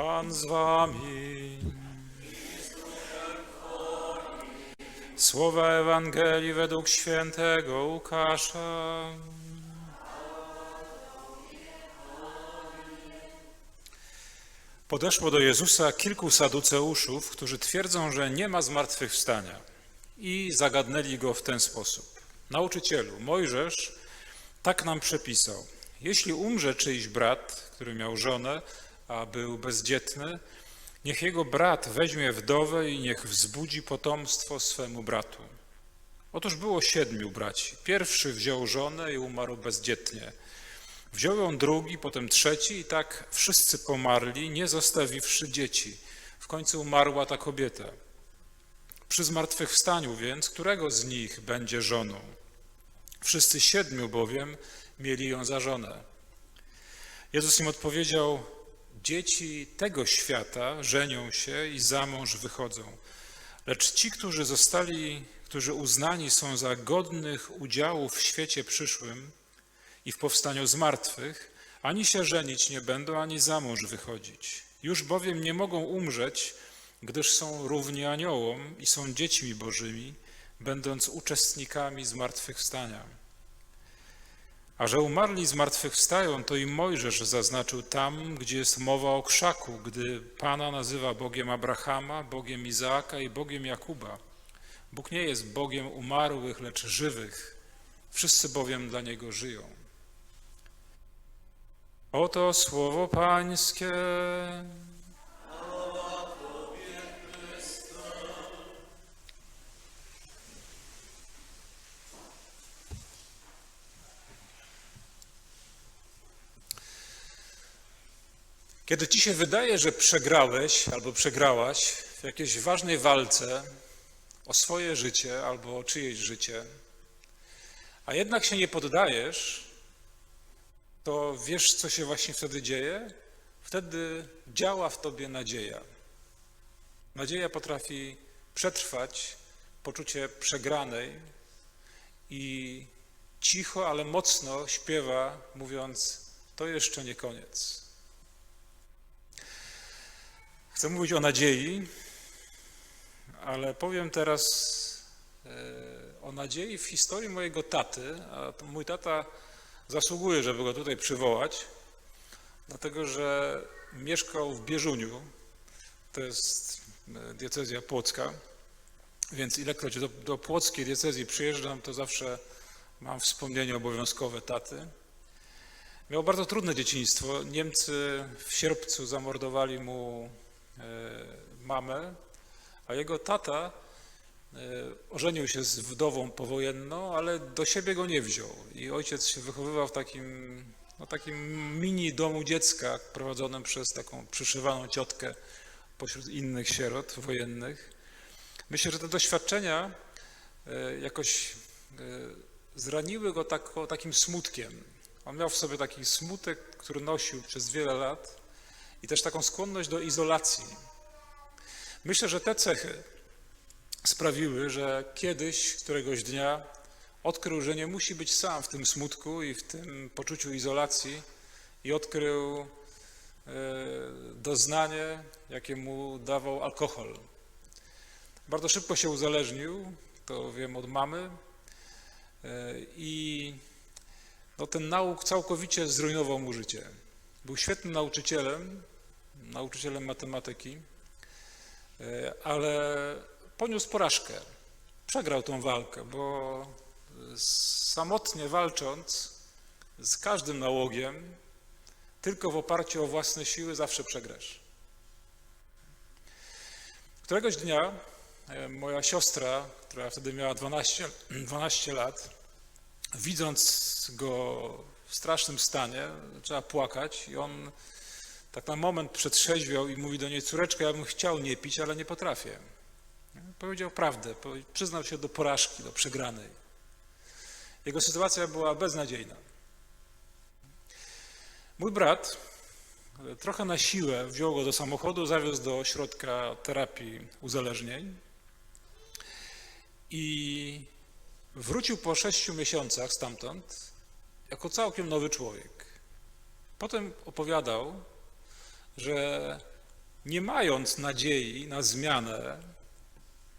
Pan z wami. Słowa Ewangelii według świętego Łukasza. Podeszło do Jezusa kilku saduceuszów, którzy twierdzą, że nie ma zmartwychwstania i zagadnęli go w ten sposób. Nauczycielu, Mojżesz tak nam przepisał. Jeśli umrze czyjś brat, który miał żonę, a był bezdzietny, niech jego brat weźmie wdowę i niech wzbudzi potomstwo swemu bratu. Otóż było siedmiu braci. Pierwszy wziął żonę i umarł bezdzietnie. Wziął ją drugi, potem trzeci i tak wszyscy pomarli, nie zostawiwszy dzieci. W końcu umarła ta kobieta. Przy zmartwychwstaniu więc, którego z nich będzie żoną? Wszyscy siedmiu bowiem mieli ją za żonę. Jezus im odpowiedział: Dzieci tego świata żenią się i za mąż wychodzą, lecz ci, którzy zostali, którzy uznani są za godnych udziału w świecie przyszłym i w powstaniu z martwych, ani się żenić nie będą, ani za mąż wychodzić. Już bowiem nie mogą umrzeć, gdyż są równi aniołom i są dziećmi bożymi, będąc uczestnikami zmartwychwstania. A że umarli zmartwychwstają, to i Mojżesz zaznaczył tam, gdzie jest mowa o krzaku, gdy Pana nazywa Bogiem Abrahama, Bogiem Izaaka i Bogiem Jakuba. Bóg nie jest Bogiem umarłych, lecz żywych. Wszyscy bowiem dla Niego żyją. Oto słowo Pańskie. Kiedy ci się wydaje, że przegrałeś albo przegrałaś w jakiejś ważnej walce o swoje życie albo o czyjeś życie, a jednak się nie poddajesz, to wiesz, co się właśnie wtedy dzieje? Wtedy działa w tobie nadzieja. Nadzieja potrafi przetrwać poczucie przegranej i cicho, ale mocno śpiewa, mówiąc: To jeszcze nie koniec. Chcę mówić o nadziei, ale powiem teraz e, o nadziei w historii mojego taty. A mój tata zasługuje, żeby go tutaj przywołać, dlatego że mieszkał w Bieżuniu, to jest e, diecezja płocka, więc ilekroć do, do płockiej diecezji przyjeżdżam, to zawsze mam wspomnienie obowiązkowe taty. Miał bardzo trudne dzieciństwo. Niemcy w sierpcu zamordowali mu mamę, a jego tata e, ożenił się z wdową powojenną, ale do siebie go nie wziął. I ojciec się wychowywał w takim, no, takim mini domu dziecka prowadzonym przez taką przyszywaną ciotkę pośród innych sierot wojennych. Myślę, że te doświadczenia e, jakoś zraniły go tako, takim smutkiem. On miał w sobie taki smutek, który nosił przez wiele lat i też taką skłonność do izolacji. Myślę, że te cechy sprawiły, że kiedyś, któregoś dnia odkrył, że nie musi być sam w tym smutku i w tym poczuciu izolacji i odkrył e, doznanie, jakie mu dawał alkohol. Bardzo szybko się uzależnił, to wiem od mamy, e, i no, ten nauk całkowicie zrujnował mu życie. Był świetnym nauczycielem, nauczycielem matematyki, e, ale poniósł porażkę. Przegrał tą walkę, bo samotnie walcząc z każdym nałogiem, tylko w oparciu o własne siły zawsze przegrasz. Któregoś dnia e, moja siostra, która wtedy miała 12, 12 lat, widząc go w strasznym stanie, zaczęła płakać i on tak na moment przetrzeźwiał i mówi do niej, córeczko, ja bym chciał nie pić, ale nie potrafię. Powiedział prawdę, przyznał się do porażki, do przegranej. Jego sytuacja była beznadziejna. Mój brat trochę na siłę wziął go do samochodu, zawiózł do ośrodka terapii uzależnień i wrócił po sześciu miesiącach stamtąd jako całkiem nowy człowiek. Potem opowiadał, że nie mając nadziei na zmianę,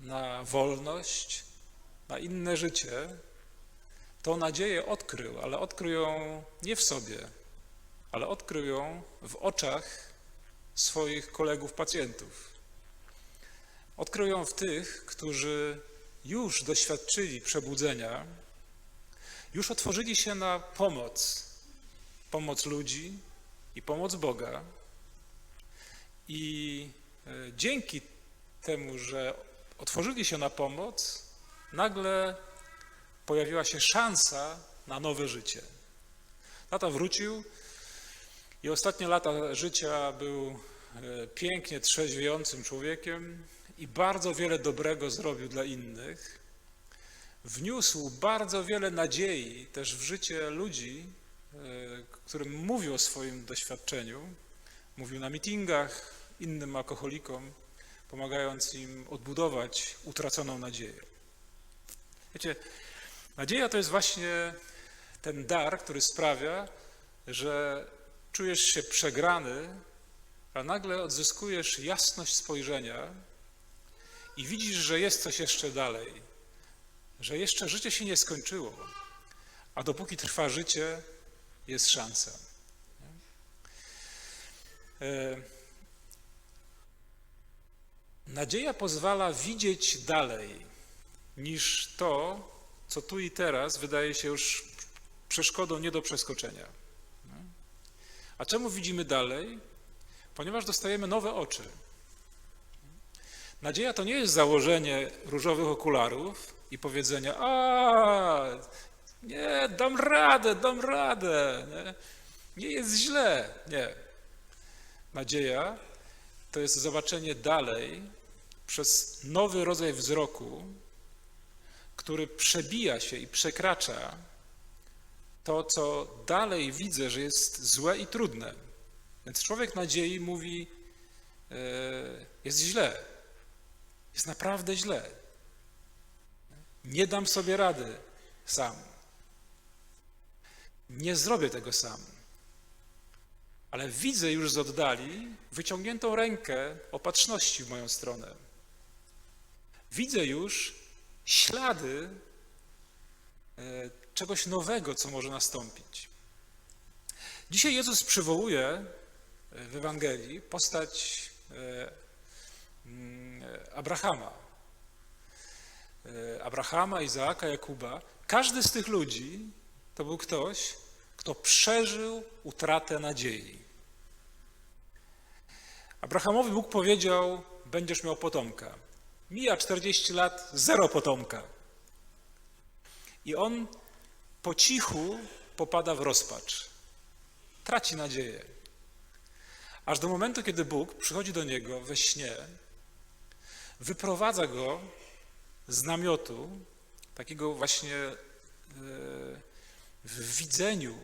na wolność, na inne życie, tą nadzieję odkrył, ale odkrył ją nie w sobie, ale odkrył ją w oczach swoich kolegów pacjentów. Odkrył ją w tych, którzy już doświadczyli przebudzenia, już otworzyli się na pomoc, pomoc ludzi i pomoc Boga. I e, dzięki temu, że otworzyli się na pomoc, nagle pojawiła się szansa na nowe życie. Tata wrócił i ostatnie lata życia był e, pięknie trzeźwiejącym człowiekiem i bardzo wiele dobrego zrobił dla innych. Wniósł bardzo wiele nadziei też w życie ludzi, e, którym mówił o swoim doświadczeniu. Mówił na mitingach innym alkoholikom, pomagając im odbudować utraconą nadzieję. Wiecie, nadzieja to jest właśnie ten dar, który sprawia, że czujesz się przegrany, a nagle odzyskujesz jasność spojrzenia i widzisz, że jest coś jeszcze dalej, że jeszcze życie się nie skończyło, a dopóki trwa życie, jest szansa. E, nadzieja pozwala widzieć dalej niż to, co tu i teraz wydaje się już przeszkodą nie do przeskoczenia. A czemu widzimy dalej? Ponieważ dostajemy nowe oczy. Nadzieja to nie jest założenie różowych okularów i powiedzenie, a nie, dam radę, dam radę, nie, nie jest źle. Nie. Nadzieja to jest zobaczenie dalej przez nowy rodzaj wzroku, który przebija się i przekracza to, co dalej widzę, że jest złe i trudne. Więc człowiek nadziei mówi, e, jest źle, jest naprawdę źle. Nie dam sobie rady sam. Nie zrobię tego sam. Ale widzę już z oddali wyciągniętą rękę opatrzności w moją stronę. Widzę już ślady e, czegoś nowego, co może nastąpić. Dzisiaj Jezus przywołuje e, w Ewangelii postać e, mm, Abrahama. Abrahama, Izaaka, Jakuba. Każdy z tych ludzi to był ktoś, kto przeżył utratę nadziei. Abrahamowi Bóg powiedział: Będziesz miał potomka. Mija 40 lat, zero potomka. I on po cichu popada w rozpacz. Traci nadzieję. Aż do momentu, kiedy Bóg przychodzi do niego we śnie, wyprowadza go z namiotu, takiego właśnie e, w widzeniu.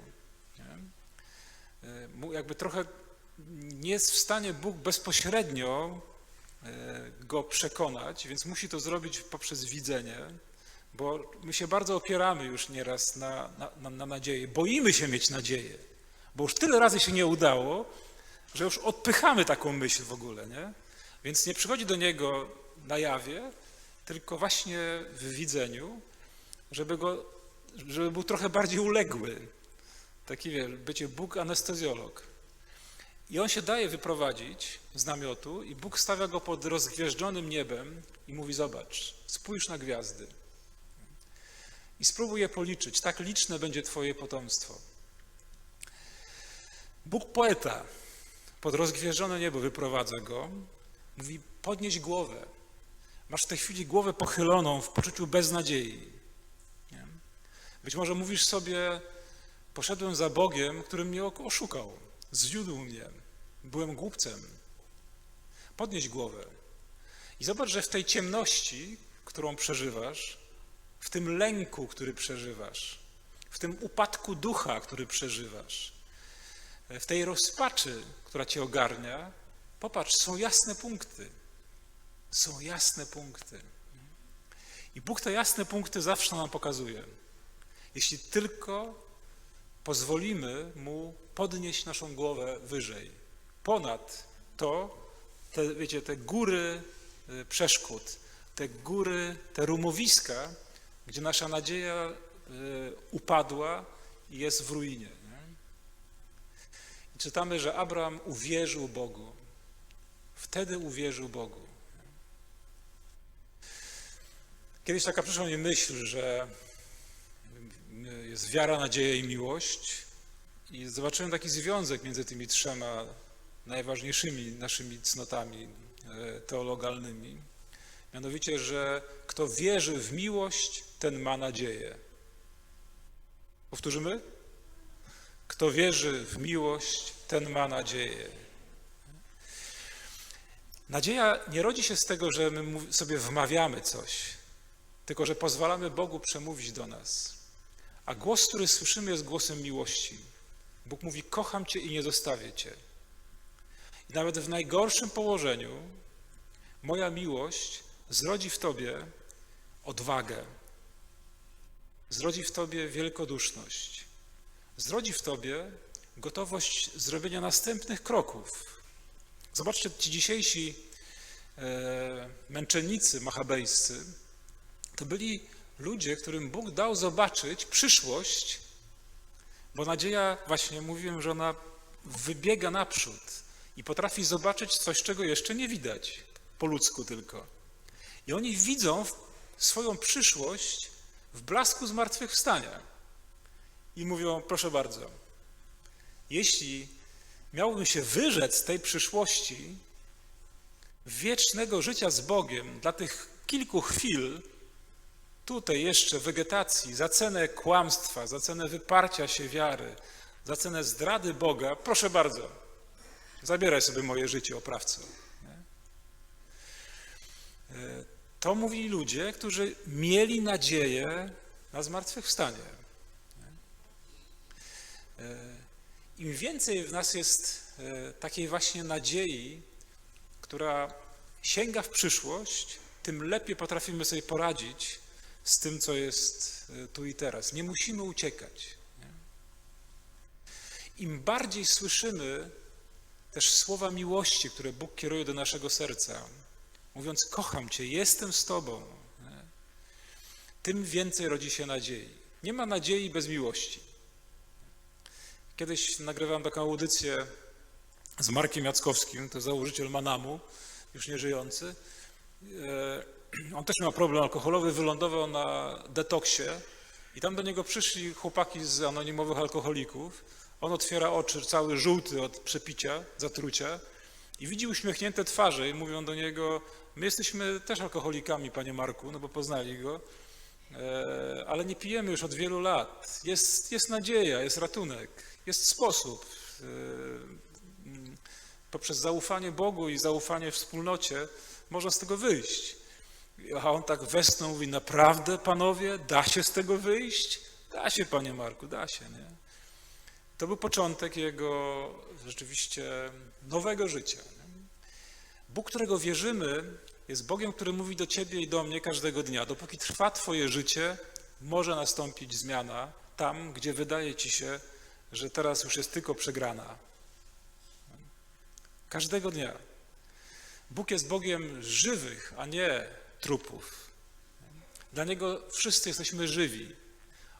Nie? Jakby trochę nie jest w stanie Bóg bezpośrednio E, go przekonać, więc musi to zrobić poprzez widzenie, bo my się bardzo opieramy już nieraz na, na, na nadzieję. Boimy się mieć nadzieję, bo już tyle razy się nie udało, że już odpychamy taką myśl w ogóle, nie? Więc nie przychodzi do niego na jawie, tylko właśnie w widzeniu, żeby, go, żeby był trochę bardziej uległy. Taki, wie, bycie Bóg anestezjolog. I on się daje wyprowadzić z namiotu i Bóg stawia go pod rozgwieżdżonym niebem i mówi, zobacz, spójrz na gwiazdy i spróbuj je policzyć, tak liczne będzie twoje potomstwo. Bóg poeta pod rozgwieżdżone niebo wyprowadza go, mówi, podnieś głowę. Masz w tej chwili głowę pochyloną w poczuciu beznadziei. Nie? Być może mówisz sobie, poszedłem za Bogiem, który mnie oszukał, zwiódł mnie, byłem głupcem. Podnieś głowę i zobacz, że w tej ciemności, którą przeżywasz, w tym lęku, który przeżywasz, w tym upadku ducha, który przeżywasz, w tej rozpaczy, która cię ogarnia, popatrz, są jasne punkty. Są jasne punkty. I Bóg te jasne punkty zawsze nam pokazuje. Jeśli tylko pozwolimy Mu podnieść naszą głowę wyżej ponad to, te, wiecie, te góry y, przeszkód, te góry, te rumowiska, gdzie nasza nadzieja y, upadła i jest w ruinie. Czytamy, że Abraham uwierzył Bogu. Wtedy uwierzył Bogu. Kiedyś taka przyszła mi myśl, że jest wiara, nadzieja i miłość. I zobaczyłem taki związek między tymi trzema najważniejszymi naszymi cnotami e, teologalnymi. Mianowicie, że kto wierzy w miłość, ten ma nadzieję. Powtórzymy? Kto wierzy w miłość, ten ma nadzieję. Nadzieja nie rodzi się z tego, że my sobie wmawiamy coś, tylko że pozwalamy Bogu przemówić do nas. A głos, który słyszymy, jest głosem miłości. Bóg mówi: Kocham Cię i nie zostawię Cię. I nawet w najgorszym położeniu moja miłość zrodzi w Tobie odwagę, zrodzi w Tobie wielkoduszność, zrodzi w Tobie gotowość zrobienia następnych kroków. Zobaczcie, ci dzisiejsi e, męczennicy machabejscy to byli ludzie, którym Bóg dał zobaczyć przyszłość, bo nadzieja, właśnie mówiłem, że ona wybiega naprzód i potrafi zobaczyć coś, czego jeszcze nie widać, po ludzku tylko. I oni widzą swoją przyszłość w blasku zmartwychwstania. I mówią, proszę bardzo, jeśli miałbym się wyrzec tej przyszłości, wiecznego życia z Bogiem dla tych kilku chwil, tutaj jeszcze wegetacji, za cenę kłamstwa, za cenę wyparcia się wiary, za cenę zdrady Boga, proszę bardzo, zabieraj sobie moje życie, oprawco. E, to mówili ludzie, którzy mieli nadzieję na zmartwychwstanie. E, Im więcej w nas jest e, takiej właśnie nadziei, która sięga w przyszłość, tym lepiej potrafimy sobie poradzić z tym, co jest tu i teraz. Nie musimy uciekać. Im bardziej słyszymy też słowa miłości, które Bóg kieruje do naszego serca, mówiąc: Kocham Cię, jestem z Tobą, tym więcej rodzi się nadziei. Nie ma nadziei bez miłości. Kiedyś nagrywałem taką audycję z Markiem Jackowskim, to założyciel Manamu, już nieżyjący. On też miał problem alkoholowy, wylądował na detoksie i tam do niego przyszli chłopaki z anonimowych alkoholików. On otwiera oczy, cały żółty od przepicia, zatrucia i widzi uśmiechnięte twarze i mówią do niego, my jesteśmy też alkoholikami, panie Marku, no bo poznali go, e, ale nie pijemy już od wielu lat. Jest, jest nadzieja, jest ratunek, jest sposób. E, poprzez zaufanie Bogu i zaufanie wspólnocie można z tego wyjść. A on tak westnął, mówi, naprawdę panowie, da się z tego wyjść? Da się, panie Marku, da się, nie? To był początek jego rzeczywiście nowego życia. Bóg, którego wierzymy, jest Bogiem, który mówi do ciebie i do mnie każdego dnia. Dopóki trwa twoje życie, może nastąpić zmiana tam, gdzie wydaje ci się, że teraz już jest tylko przegrana. Każdego dnia. Bóg jest Bogiem żywych, a nie trupów. Dla Niego wszyscy jesteśmy żywi.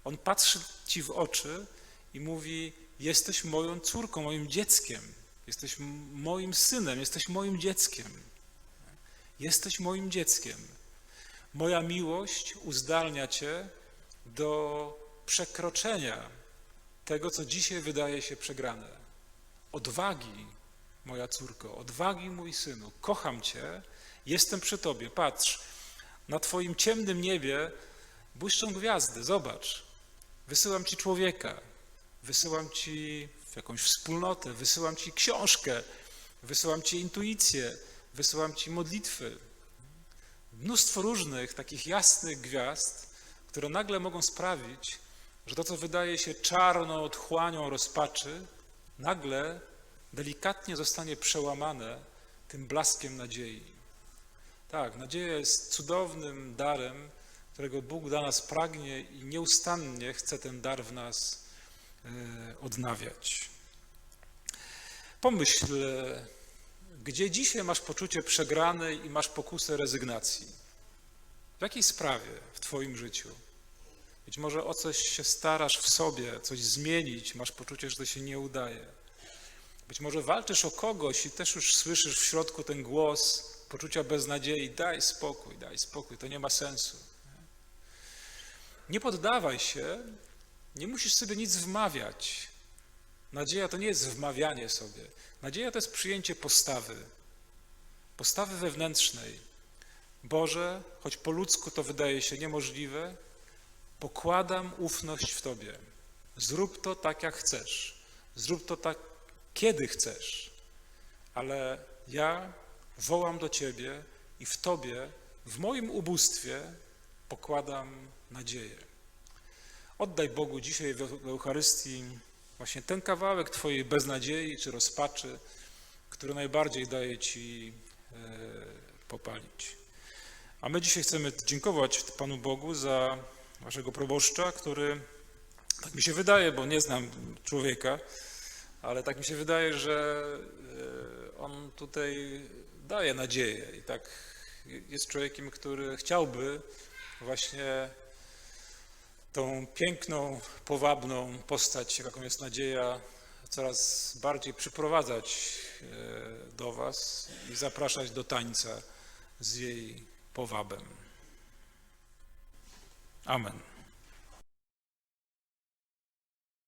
On patrzy ci w oczy i mówi: Jesteś moją córką, moim dzieckiem. Jesteś moim synem, jesteś moim dzieckiem. Jesteś moim dzieckiem. Moja miłość uzdalnia cię do przekroczenia tego, co dzisiaj wydaje się przegrane. Odwagi, moja córko, odwagi, mój synu. Kocham cię, jestem przy tobie. Patrz, na twoim ciemnym niebie błyszczą gwiazdy. Zobacz, wysyłam ci człowieka, wysyłam ci jakąś wspólnotę, wysyłam ci książkę, wysyłam ci intuicję, wysyłam ci modlitwy. Mnóstwo różnych takich jasnych gwiazd, które nagle mogą sprawić, że to, co wydaje się czarną otchłanią rozpaczy, nagle delikatnie zostanie przełamane tym blaskiem nadziei. Tak, nadzieja jest cudownym darem, którego Bóg dla nas pragnie i nieustannie chce ten dar w nas e, odnawiać. Pomyśl Gdzie dzisiaj masz poczucie przegranej i masz pokusę rezygnacji? W jakiej sprawie w Twoim życiu? Być może o coś się starasz w sobie, coś zmienić, masz poczucie, że to się nie udaje. Być może walczysz o kogoś i też już słyszysz w środku ten głos poczucia beznadziei. Daj spokój, daj spokój, to nie ma sensu. Nie poddawaj się, nie musisz sobie nic wmawiać. Nadzieja to nie jest wmawianie sobie. Nadzieja to jest przyjęcie postawy, postawy wewnętrznej. Boże, choć po ludzku to wydaje się niemożliwe, pokładam ufność w Tobie. Zrób to tak, jak chcesz. Zrób to tak, kiedy chcesz. Ale ja wołam do Ciebie i w Tobie, w moim ubóstwie, pokładam nadzieję. Oddaj Bogu dzisiaj w Eucharystii właśnie ten kawałek Twojej beznadziei czy rozpaczy, który najbardziej daje Ci e, popalić. A my dzisiaj chcemy dziękować Panu Bogu za Waszego proboszcza, który, tak mi się wydaje, bo nie znam człowieka, ale tak mi się wydaje, że e, on tutaj daje nadzieję i tak jest człowiekiem, który chciałby właśnie tą piękną, powabną postać, jaką jest nadzieja, coraz bardziej przyprowadzać e, do Was i zapraszać do tańca z jej powabem. Amen.